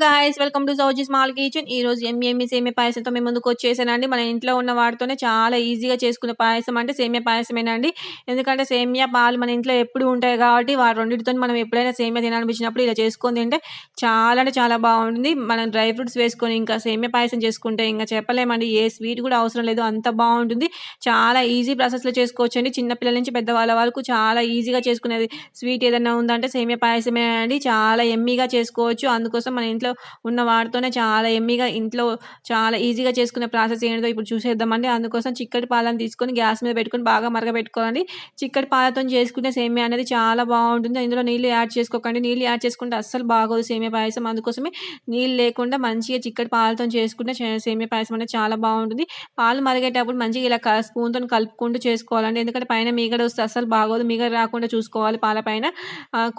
Guys welcome to Sowji small kitchen ఈ రోజు ఎమ్మి ఎమ్మి సేమియా పాయసంతో మేము ముందుకు వచ్చేసానండి. మన ఇంట్లో ఉన్న వాటితోనే చాలా ఈజీగా చేసుకునే పాయసం అంటే సేమియా పాయసమేనండి. ఎందుకంటే సేమియా పాలు మన ఇంట్లో ఎప్పుడు ఉంటాయి కాబట్టి వాటి రెండింటితో మనం ఎప్పుడైనా సేమియా తినాలనిపించినప్పుడు ఇలా చేసుకొని తింటే చాలా అంటే చాలా బాగుంటుంది. మనం డ్రై ఫ్రూట్స్ వేసుకొని ఇంకా సేమియా పాయసం చేసుకుంటే ఇంకా చెప్పలేమండి. ఏ స్వీట్ కూడా అవసరం లేదు అంత బాగుంటుంది. చాలా ఈజీ ప్రాసెస్లో చేసుకోవచ్చు అండి చిన్నపిల్లల నుంచి పెద్దవాళ్ళ వరకు చాలా ఈజీగా చేసుకునేది. స్వీట్ ఏదైనా ఉందంటే సేమియా పాయసమే అండి చాలా ఎమ్మీగా చేసుకోవచ్చు. అందుకోసం మన ఇంట్లో ఇంట్లో ఉన్న వాటితోనే చాలా ఎమ్మీగా ఇంట్లో చాలా ఈజీగా చేసుకునే ప్రాసెస్ ఏంటో ఇప్పుడు చూసేద్దామండి. అందుకోసం చిక్కటి పాలను తీసుకొని గ్యాస్ మీద పెట్టుకొని బాగా మరగబెట్టుకోవాలండి. చిక్కటి పాలతో చేసుకునే సేమియా అనేది చాలా బాగుంటుంది. ఇందులో నీళ్ళు యాడ్ చేసుకోకండి. నీళ్ళు యాడ్ చేసుకుంటే అస్సలు బాగోదు సేమియా పాయసం. అందుకోసమే నీళ్ళు లేకుండా మంచిగా చిక్కటి పాలతో చేసుకుంటే సేమియా పాయసం అనేది చాలా బాగుంటుంది. పాలు మరిగేటప్పుడు మంచిగా ఇలా స్పూన్తో కలుపుకుంటూ చేసుకోవాలండి. ఎందుకంటే పైన మీగడ వస్తే అస్సలు బాగోదు. మీగడ రాకుండా చూసుకోవాలి పాల పైన.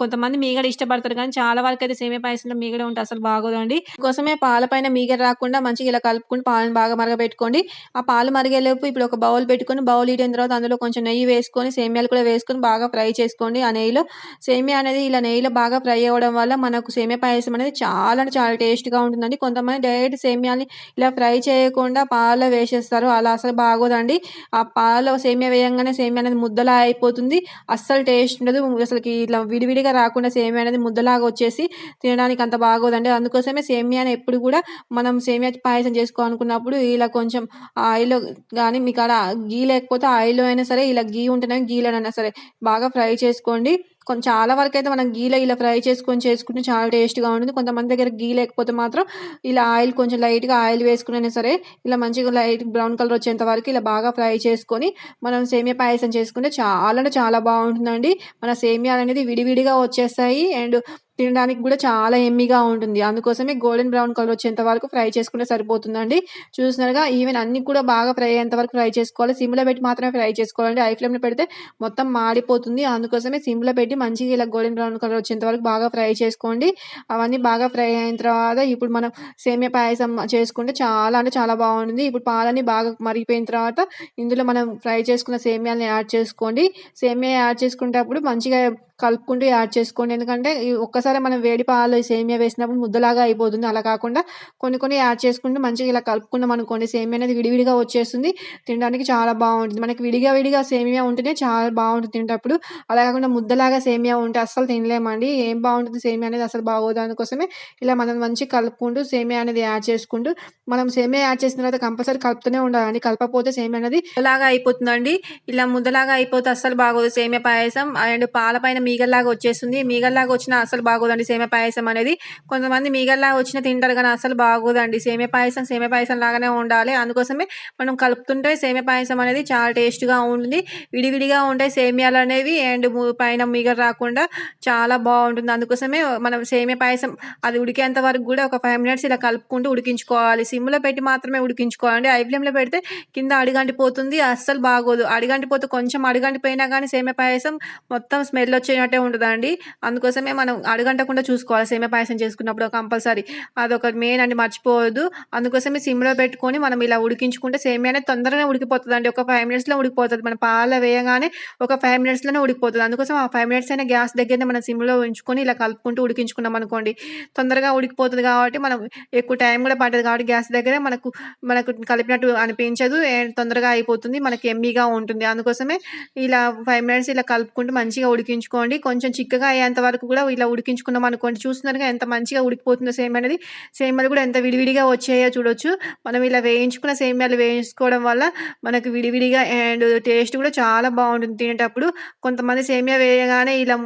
కొంతమంది మీగడ ఇష్టపడతారు కానీ చాలా వరకు అయితే సేమియా పాయసంలో మీగడ ఉంటే అసలు బాగోదండి. కోసమే పాల పైన మీగడ రాకుండా మంచిగా ఇలా కలుపుకుని పాలను బాగా మరగబెట్టుకోండి. ఆ పాలు మరిగేలోపు ఇప్పుడు ఒక బౌల్ పెట్టుకొని బౌల్ ఇడిన తర్వాత అందులో కొంచెం నెయ్యి వేసుకొని సేమియాలు కూడా వేసుకొని బాగా ఫ్రై చేసుకోండి ఆ నెయ్యిలో. సేమియా అనేది ఇలా నెయ్యిలో బాగా ఫ్రై అవ్వడం వల్ల మనకు సేమియా పాయసం అనేది చాలా అంటే చాలా టేస్ట్గా ఉంటుందండి. కొంతమంది డైరెక్ట్ సేమియాని ఇలా ఫ్రై చేయకుండా పాలలో వేసేస్తారు. అలా అసలు బాగోదండి. ఆ పాలలో సేమియా వేయంగానే సేమియా అనేది ముద్దలా అయిపోతుంది. అస్సలు టేస్ట్ ఉండదు. అసలుకి ఇట్లా విడివిడిగా రాకుండా సేమియా అనేది ముద్దలాగా వచ్చేసి తినడానికి అంత బాగోదండి. అందుకోసమే సేమియాని ఎప్పుడు కూడా మనం సేమియా పాయసం చేసుకోవాలనుకున్నప్పుడు ఇలా కొంచెం ఆయిల్ కానీ మీకు అలా గీ లేకపోతే ఆయిల్లో అయినా సరే ఇలా గీ ఉంటేనే గీలనైనా సరే బాగా ఫ్రై చేసుకోండి. కొంచెం చాలా వరకు అయితే మనం గీలో ఇలా ఫ్రై చేసుకొని చేసుకుంటే చాలా టేస్ట్గా ఉంటుంది. కొంతమంది దగ్గర గీ లేకపోతే మాత్రం ఇలా ఆయిల్ కొంచెం లైట్గా ఆయిల్ వేసుకునైనా సరే ఇలా మంచిగా లైట్ బ్రౌన్ కలర్ వచ్చేంత వరకు ఇలా బాగా ఫ్రై చేసుకొని మనం సేమియా పాయసం చేసుకుంటే చాలా చాలా బాగుంటుందండి. మన సేమియాలు అనేది విడివిడిగా వచ్చేస్తాయి. అండ్ తినడానికి కూడా చాలా ఎమ్మిగా ఉంటుంది. అందుకోసమే గోల్డెన్ బ్రౌన్ కలర్ వచ్చేంత వరకు ఫ్రై చేసుకుంటే సరిపోతుందండి. చూసినారుగా ఈవెన్ అన్ని కూడా బాగా ఫ్రై అయ్యేంత వరకు ఫ్రై చేసుకోవాలి. సిమ్లో పెట్టి మాత్రమే ఫ్రై చేసుకోవాలండి. ఐ ఫ్లేమ్లో పెడితే మొత్తం మాడిపోతుంది. అందుకోసమే సిమ్లో పెట్టి మంచిగా ఇలా గోల్డెన్ బ్రౌన్ కలర్ వచ్చేంత వరకు బాగా ఫ్రై చేసుకోండి. అవన్నీ బాగా ఫ్రై అయిన తర్వాత ఇప్పుడు మనం సేమియా పాయసం చేసుకుంటే చాలా అంటే చాలా బాగుంటుంది. ఇప్పుడు పాలని బాగా మరిగిపోయిన తర్వాత ఇందులో మనం ఫ్రై చేసుకున్న సేమియాని యాడ్ చేసుకోండి. సేమియా యాడ్ చేసుకునేటప్పుడు మంచిగా కలుపుకుంటూ యాడ్ చేసుకోండి. ఎందుకంటే ఒక్కసారి మనం వేడి పాలు సేమియా వేసినప్పుడు ముద్దలాగా అయిపోతుంది. అలా కాకుండా కొన్ని కొన్ని యాడ్ చేసుకుంటూ మంచిగా ఇలా కలుపుకున్నాం అనుకోండి సేమియా అనేది విడివిడిగా వచ్చేస్తుంది. తినడానికి చాలా బాగుంటుంది. మనకి విడిగా విడిగా సేమియా ఉంటేనే చాలా బాగుంటుంది తినేటప్పుడు. అలా కాకుండా ముద్దలాగా సేమియా ఉంటే అస్సలు తినలేమండి. ఏం బాగుంటుంది సేమియా అనేది అసలు బాగోదు. అందుకోసమే ఇలా మనం మంచిగా కలుపుకుంటూ సేమియా అనేది యాడ్ చేసుకుంటూ మనం సేమియా యాడ్ చేసిన తర్వాత కంపల్సరీ కలుపుతూనే ఉండాలండి. కలపకపోతే సేమియా అనేది ముద్దలాగా అయిపోతుందండి. ఇలా ముద్దలాగా అయిపోతే అస్సలు బాగోదు. సేమియా పాయసం అండ్ పాల పైన మీగల్లాగా వచ్చేస్తుంది. మీగల్లాగా వచ్చినా అసలు బాగోదండి. సేమ పాయసం అనేది కొంతమంది మీగల్లాగా వచ్చిన తింటారు కానీ అసలు బాగోదండి. సేమే పాయసం సేమే పాయసం లాగానే ఉండాలి. అందుకోసమే మనం కలుపుతుంటే సేమ పాయసం అనేది చాలా టేస్ట్గా ఉంటుంది. విడివిడిగా ఉంటాయి సేమియాలు అనేవి. అండ్ పైన మీగలు రాకుండా చాలా బాగుంటుంది. అందుకోసమే మనం సేమే పాయసం అది ఉడికేంత వరకు కూడా ఒక ఫైవ్ మినిట్స్ ఇలా కలుపుకుంటూ ఉడికించుకోవాలి. సిమ్లో పెట్టి మాత్రమే ఉడికించుకోవాలండి. ఐ ఫ్లేమ్లో పెడితే కింద అడిగంటిపోతుంది. అస్సలు బాగోదు. అడిగంటిపోతే కొంచెం అడిగంటిపోయినా కానీ సేమే పాయసం మొత్తం స్మెల్ వచ్చే వచ్చేటట్టే ఉంటుందండి అందుకోసమే మనం అడగంటకుండా చూసుకోవాలి. సేమ పాయసం చేసుకున్నప్పుడు కంపల్సరీ. అదొక మెయిన్ అండి మర్చిపోవద్దు. అందుకోసమే సిమ్లో పెట్టుకొని మనం ఇలా ఉడికించుకుంటే సేమియా అనేది తొందరగానే ఉడికిపోతుంది అండి ఒక ఫైవ్ మినిట్స్లో ఉడికిపోతుంది. మన పాల వేయగానే ఒక ఫైవ్ మినిట్స్లోనే ఉడికిపోతుంది. అందుకోసం ఆ ఫైవ్ మినిట్స్ అయినా గ్యాస్ దగ్గరనే మనం సిమ్లో ఉంచుకొని ఇలా కలుపుకుంటూ ఉడికించుకున్నాం అనుకోండి తొందరగా ఉడికిపోతుంది కాబట్టి మనం ఎక్కువ టైం కూడా పట్టదు కాబట్టి గ్యాస్ దగ్గరే మనకు మనకు కలిపినట్టు అనిపించదు. తొందరగా అయిపోతుంది. మనకి ఎమ్మీగా ఉంటుంది. అందుకోసమే ఇలా ఫైవ్ మినిట్స్ ఇలా కలుపుకుంటూ మంచిగా ఉడికించుకోండి కొంచెం చిక్కగా అయ్యేంత వరకు కూడా ఇలా ఉడికించుకున్నాం అనుకోండి చూస్తున్నారుగా ఎంత మంచిగా ఉడికిపోతుందో సేమ్ అనేది. సేమ్యాలు కూడా ఎంత విడివిడిగా వచ్చాయో చూడొచ్చు. మనం ఇలా వేయించుకున్న సేమ్యాలు వేయించుకోవడం వల్ల మనకు విడివిడిగా అండ్ టేస్ట్ కూడా చాలా బాగుంటుంది తినేటప్పుడు. కొంతమంది సేమియా వేయగానే ఇలా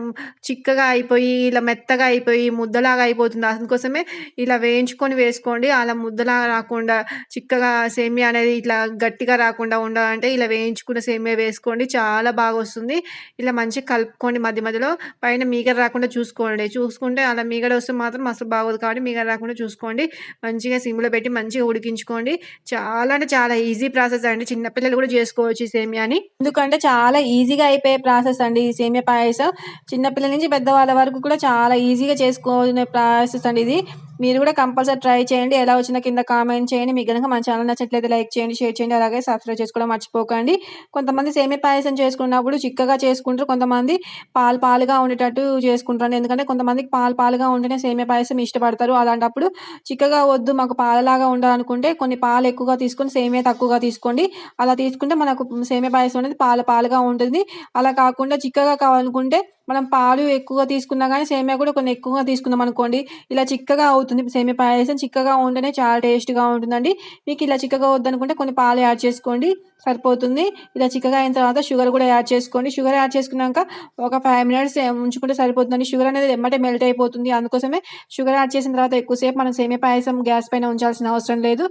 చిక్కగా అయిపోయి ఇలా మెత్తగా అయిపోయి ముద్దలాగా అయిపోతుంది. అందుకోసమే ఇలా వేయించుకొని వేసుకోండి. అలా ముద్దలాగా రాకుండా చిక్కగా సేమియా అనేది ఇట్లా గట్టిగా రాకుండా ఉండాలంటే ఇలా వేయించుకున్న సేమియా వేసుకోండి. చాలా బాగా వస్తుంది. ఇలా మంచిగా కలుపుకోండి మధ్య మధ్యలో పైన మీగడ రాకుండా చూసుకోండి. చూసుకుంటే అలా మీగడ వస్తే మాత్రం అసలు బాగోదు కాబట్టి మీగడ రాకుండా చూసుకోండి. మంచిగా సిమ్లో పెట్టి మంచిగా ఉడికించుకోండి. చాలా అంటే చాలా ఈజీ ప్రాసెస్ అండి. చిన్నపిల్లలు కూడా చేసుకోవచ్చు ఈ సేమియాని. ఎందుకంటే చాలా ఈజీగా అయిపోయే ప్రాసెస్ అండి ఈ సేమియా పాయసం. చిన్నపిల్లల నుంచి పెద్దవాళ్ళ వరకు కూడా చాలా ఈజీగా చేసుకునే ప్రాసెస్ అండి ఇది. మీరు కూడా కంపల్సరీ ట్రై చేయండి. ఎలా వచ్చినా కింద కామెంట్ చేయండి. మీకు కనుక మన ఛానల్ నచ్చట్లయితే లైక్ చేయండి షేర్ చేయండి అలాగే సబ్స్క్రైబ్ చేసుకోవడం మర్చిపోకండి. కొంతమంది సేమియా పాయసం చేసుకున్నప్పుడు చిక్కగా చేసుకుంటారు కొంతమంది పాలు పాలుగా ఉండేటట్టు చేసుకుంటారు. ఎందుకంటే కొంతమందికి పాలు పాలుగా ఉంటేనే సేమియా పాయసం ఇష్టపడతారు. అలాంటప్పుడు చిక్కగా వద్దు మాకు పాలలాగా ఉండాలనుకుంటే కొన్ని పాలు ఎక్కువగా తీసుకొని సేమియా తక్కువగా తీసుకోండి. అలా తీసుకుంటే మనకు సేమియా పాయసం అనేది పాలు పాలుగా ఉంటుంది. అలా కాకుండా చిక్కగా కావాలనుకుంటే మనం పాలు ఎక్కువగా తీసుకున్నా కానీ సేమియా కూడా కొన్ని ఎక్కువగా తీసుకున్నాం అనుకోండి. ఇలా చిక్కగా అవుతుంది. సేమియా పాయసం చిక్కగా ఉంటేనే చాలా టేస్ట్గా ఉంటుందండి. మీకు ఇలా చిక్కగా వద్దనుకుంటే కొన్ని పాలు యాడ్ చేసుకోండి. సరిపోతుంది. ఇలా చిక్కగా అయిన తర్వాత షుగర్ కూడా యాడ్ చేసుకోండి. షుగర్ యాడ్ చేసుకున్నాక ఒక ఫైవ్ మినిట్స్ ఉంచుకుంటే సరిపోతుందండి. షుగర్ అనేది ఎమ్మటే మెల్ట్ అయిపోతుంది. అందుకోసమే షుగర్ యాడ్ చేసిన తర్వాత ఎక్కువసేపు మనం సేమియా పాయసం గ్యాస్ పైన ఉంచాల్సిన అవసరం లేదు.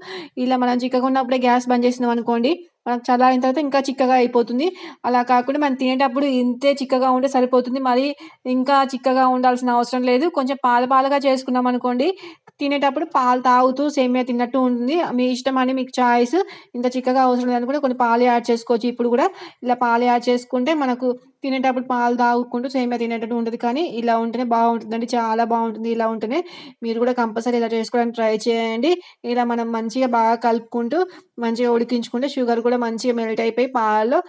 ఇలా మనం చిక్కగా ఉన్నప్పుడే గ్యాస్ బంద్ చేసినాం అనుకోండి మనకు చల్లారిన తర్వాత ఇంకా చిక్కగా అయిపోతుంది. అలా కాకుండా మనం తినేటప్పుడు ఇంతే చిక్కగా ఉంటే సరిపోతుంది. మరి ఇంకా చిక్కగా ఉండాల్సిన అవసరం లేదు. కొంచెం పాల పాలుగా చేసుకున్నాం అనుకోండి తినేటప్పుడు పాలు తాగుతూ సేమియా తిన్నట్టు ఉంటుంది. మీ ఇష్టం అని మీకు చాయిస్. ఇంత చిక్కగా అవసరం లేదనుకుంటే కొన్ని పాలు యాడ్ చేసుకోవచ్చు. ఇప్పుడు కూడా ఇలా పాలు యాడ్ చేసుకుంటే మనకు తినేటప్పుడు పాలు తాగుకుంటూ సేమియా తినేటట్టు ఉంటుంది. కానీ ఇలా ఉంటేనే బాగుంటుందండి. చాలా బాగుంటుంది ఇలా ఉంటేనే. మీరు కూడా కంపల్సరీ ఇలా చేసుకోవడానికి ట్రై చేయండి. ఇలా మనం మంచిగా బాగా కలుపుకుంటూ మంచిగా ఉడికించుకుంటే షుగర్ కూడా మంచిగా మెల్ట్ అయిపోయి పాలలో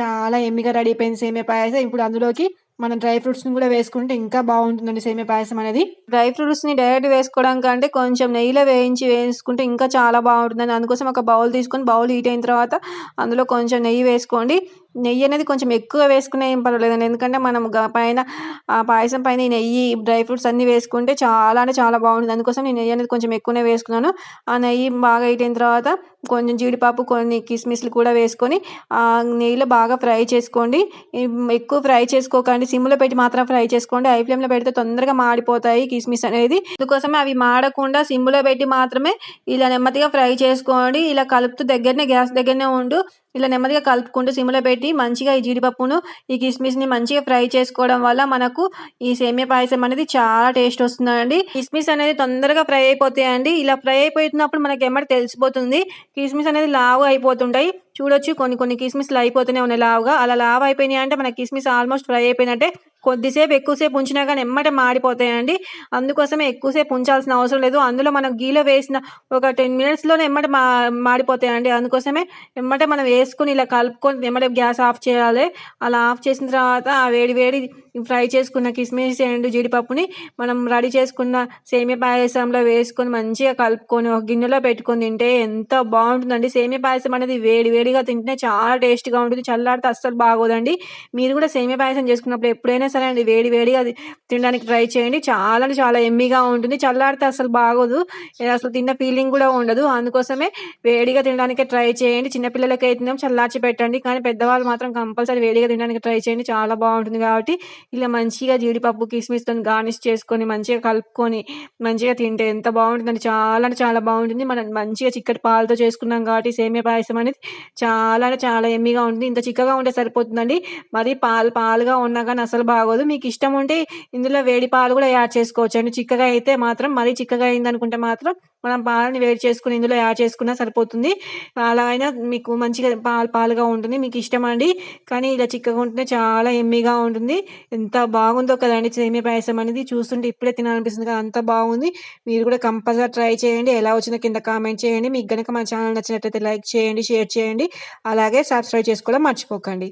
చాలా ఎమ్మిగా రెడీ అయిపోయింది సేమియా పాయసం. ఇప్పుడు అందులోకి మనం డ్రై ఫ్రూట్స్ని కూడా వేసుకుంటే ఇంకా బాగుంటుందండి సేమియా పాయసం అనేది. డ్రై ఫ్రూట్స్ని డైరెక్ట్ వేసుకోవడం కంటే కొంచెం నెయ్యిలో వేయించి వేసుకుంటే ఇంకా చాలా బాగుంటుందండి. అందుకోసం ఒక బౌల్ తీసుకొని బౌల్ హీట్ అయిన తర్వాత అందులో కొంచెం నెయ్యి వేసుకోండి. నెయ్యి అనేది కొంచెం ఎక్కువ వేసుకునే ఏం పర్వాలేదండి. ఎందుకంటే మనం పైన ఆ పాయసం పైన ఈ నెయ్యి డ్రై ఫ్రూట్స్ అన్నీ వేసుకుంటే చాలా అంటే చాలా బాగుంటుంది. అందుకోసం నేను నెయ్యి అనేది కొంచెం ఎక్కువనే వేసుకున్నాను. ఆ నెయ్యి బాగా హీట్ తర్వాత కొంచెం జీడిపప్పు కొన్ని కిస్మిస్లు కూడా వేసుకొని ఆ నెయ్యిలో బాగా ఫ్రై చేసుకోండి. ఎక్కువ ఫ్రై చేసుకోకండి. సిమ్లో పెట్టి మాత్రం ఫ్రై చేసుకోండి. హై ఫ్లేమ్లో పెడితే తొందరగా మాడిపోతాయి కిస్మిస్ అనేది. అందుకోసమే అవి మాడకుండా సిమ్లో పెట్టి మాత్రమే ఇలా నెమ్మదిగా ఫ్రై చేసుకోండి. ఇలా కలుపుతూ దగ్గరనే గ్యాస్ దగ్గరనే ఉండు. ఇలా నెమ్మదిగా కలుపుకుంటూ సిమ్లో పెట్టి మంచిగా ఈ జీడిపప్పును ఈ కిస్మిస్ని మంచిగా ఫ్రై చేసుకోవడం వల్ల మనకు ఈ సేమియా పాయసం అనేది చాలా టేస్ట్ వస్తుందండి. కిస్మిస్ అనేది తొందరగా ఫ్రై అయిపోతాయండి. ఇలా ఫ్రై అయిపోతున్నప్పుడు మనకి ఎమ్మటి తెలిసిపోతుంది కిస్మిస్ అనేది లావు అయిపోతుంటాయి. చూడొచ్చు. కొన్ని కొన్ని కిస్మిస్లు అయిపోతూనే ఉన్నాయి. లావుగా అలా లావు అయిపోయినాయి అంటే మన కిస్మిస్ ఆల్మోస్ట్ ఫ్రై అయిపోయినట్టే. కొద్దిసేపు ఎక్కువసేపు ఉంచినా కానీ ఎమ్మటే మాడిపోతాయండి. అందుకోసమే ఎక్కువసేపు ఉంచాల్సిన అవసరం లేదు. అందులో మనం గీలో వేసిన ఒక టెన్ మినిట్స్లోనే ఎమ్మటే మా మాడిపోతాయండి. అందుకోసమే ఎమ్మటే మనం వేసుకుని ఇలా కలుపుకొని ఎమ్మటే గ్యాస్ ఆఫ్ చేయాలి. అలా ఆఫ్ చేసిన తర్వాత ఆ వేడి వేడి ఫ్రై చేసుకున్న కిస్మిస్ అండ్ జీడిపప్పుని మనం రెడీ చేసుకున్న సేమియా పాయసంలో వేసుకొని మంచిగా కలుపుకొని ఒక గిన్నెలో పెట్టుకొని తింటే ఎంత బాగుంటుందండి. సేమియా పాయసం అనేది వేడి వేడిగా తింటే చాలా టేస్ట్గా ఉంటుంది. చల్లారితే అస్సలు బాగోదండి. మీరు కూడా సేమియా పాయసం చేసుకున్నప్పుడు ఎప్పుడైనా సరే అండి వేడి వేడిగా తినడానికి ట్రై చేయండి. చాలా చాలా ఎమ్మీగా ఉంటుంది. చల్లారితే అసలు బాగోదు. అసలు తిన్న ఫీలింగ్ కూడా ఉండదు. అందుకోసమే వేడిగా తినడానికి ట్రై చేయండి. చిన్నపిల్లలకి అయితే చల్లార్చి పెట్టండి. కానీ పెద్దవాళ్ళు మాత్రం కంపల్సరీ వేడిగా తినడానికి ట్రై చేయండి. చాలా బాగుంటుంది కాబట్టి ఇలా మంచిగా జీడిపప్పు కిస్మిస్తో గార్నిష్ చేసుకొని మంచిగా కలుపుకొని మంచిగా తింటే ఎంత బాగుంటుందండి. చాలా అంటే చాలా బాగుంటుంది. మనం మంచిగా చిక్కటి పాలతో చేసుకున్నాం కాబట్టి సేమియా పాయసం అనేది చాలా చాలా ఎమ్మిగా ఉంటుంది. ఇంత చిక్కగా ఉంటే సరిపోతుందండి. మరి పాలు పాలుగా ఉన్నా కానీ అసలు బాగోదు. మీకు ఇష్టం ఉంటే ఇందులో వేడి పాలు కూడా యాడ్ చేసుకోవచ్చు అండి చిక్కగా అయితే మాత్రం మరీ చిక్కగా అయింది అనుకుంటే మాత్రం మనం పాలని వేడి చేసుకుని ఇందులో యాడ్ చేసుకున్నా సరిపోతుంది. అలా అయినా మీకు మంచిగా పాలు పాలుగా ఉంటుంది మీకు ఇష్టం అండి. కానీ ఇలా చిక్కగా ఉంటేనే చాలా ఎమ్మిగా ఉంటుంది. ఎంత బాగుందో కదండి సేమియా పాయసం అనేది. చూస్తుంటే ఇప్పుడే తినాలనిపిస్తుంది కదా అంత బాగుంది. మీరు కూడా కంపల్సరీ ట్రై చేయండి. ఎలా వచ్చిందో కింద కామెంట్ చేయండి. మీకు కనుక మా ఛానల్ నచ్చినట్లయితే లైక్ చేయండి షేర్ చేయండి. అలాగే సబ్స్క్రైబ్ చేసుకోవడం మర్చిపోకండి.